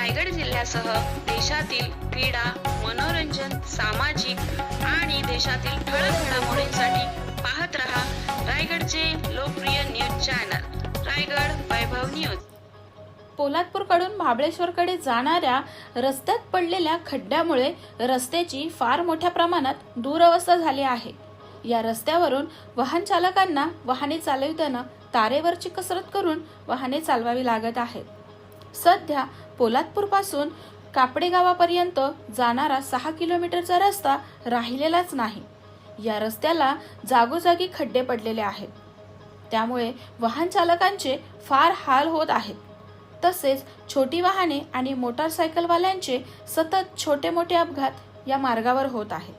रायगड जिल्ह्यासह देशातील क्रीडा मनोरंजन सामाजिक आणि देशातील ठळक घडामोडींसाठी पाहत रहा रायगडचे लोकप्रिय news channel Raigad Vaibhav news. पोलादपूरकडून महाबळेश्वरकडे जाणाऱ्या रस्त्यात पडलेल्या खड्ड्यामुळे रस्त्याची फार मोठ्या प्रमाणात दुरवस्था झाली आहे. या रस्त्यावरून वाहन चालकांना वाहने चालविताना तारेवरची कसरत करून वाहने चालवावी लागत आहेत. सध्या पोलादपूरपासून कापडेगावापर्यंत जाणारा सहा किलोमीटरचा रस्ता राहिलेलाच नाही. या रस्त्याला जागोजागी खड्डे पडलेले आहेत. त्यामुळे वाहन चालकांचे फार हाल होत आहेत. तसेच छोटी वाहने आणि मोटारसायकलवाल्यांचे सतत छोटे मोठे अपघात या मार्गावर होत आहेत.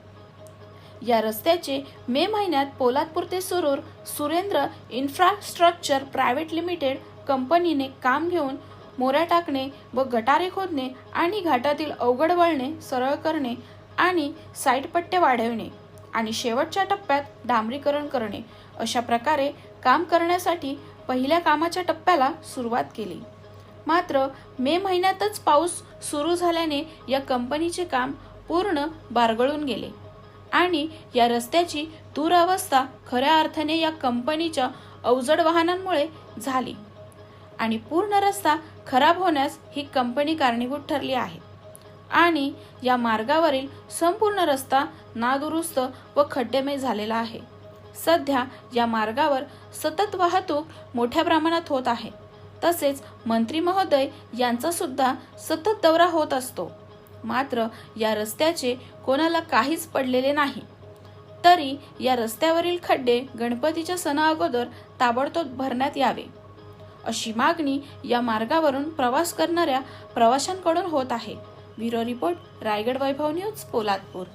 या रस्त्याचे मे महिन्यात पोलादपूर ते सुरूर सुरेंद्र इन्फ्रास्ट्रक्चर प्रायव्हेट लिमिटेड कंपनीने काम घेऊन मोऱ्या टाकणे व गटारे खोदणे आणि घाटातील अवघड वळणे सरळ करणे आणि साईडपट्टे वाढवणे आणि शेवटच्या टप्प्यात डांबरीकरण करणे अशा प्रकारे काम करण्यासाठी पहिल्या कामाच्या टप्प्याला सुरुवात केली. मात्र मे महिन्यातच पाऊस सुरू झाल्याने या कंपनीचे काम पूर्ण बारगळून गेले आणि या रस्त्याची दुरावस्था खऱ्या अर्थाने या कंपनीच्या अवजड वाहनांमुळे झाली. आणि पूर्ण रस्ता खराब होण्यास ही कंपनी कारणीभूत ठरली आहे. आणि या मार्गावरील संपूर्ण रस्ता नादुरुस्त व खड्डेमय झालेला आहे. सध्या या मार्गावर सतत वाहतूक मोठ्या प्रमाणात होत आहे. तसेच मंत्री महोदय यांचा सुद्धा सतत दौरा होत असतो. मात्र या रस्त्याचे कोणाला काहीच पडलेले नाही. तरी या रस्त्यावरील खड्डे गणपतीच्या सणा अगोदर ताबडतोब भरण्यात यावे. अशी मागणी या मार्गावरून प्रवास करणाऱ्या प्रवाशांकडून होत आहे. Bureau report Raigad Vaibhav news Poladpur.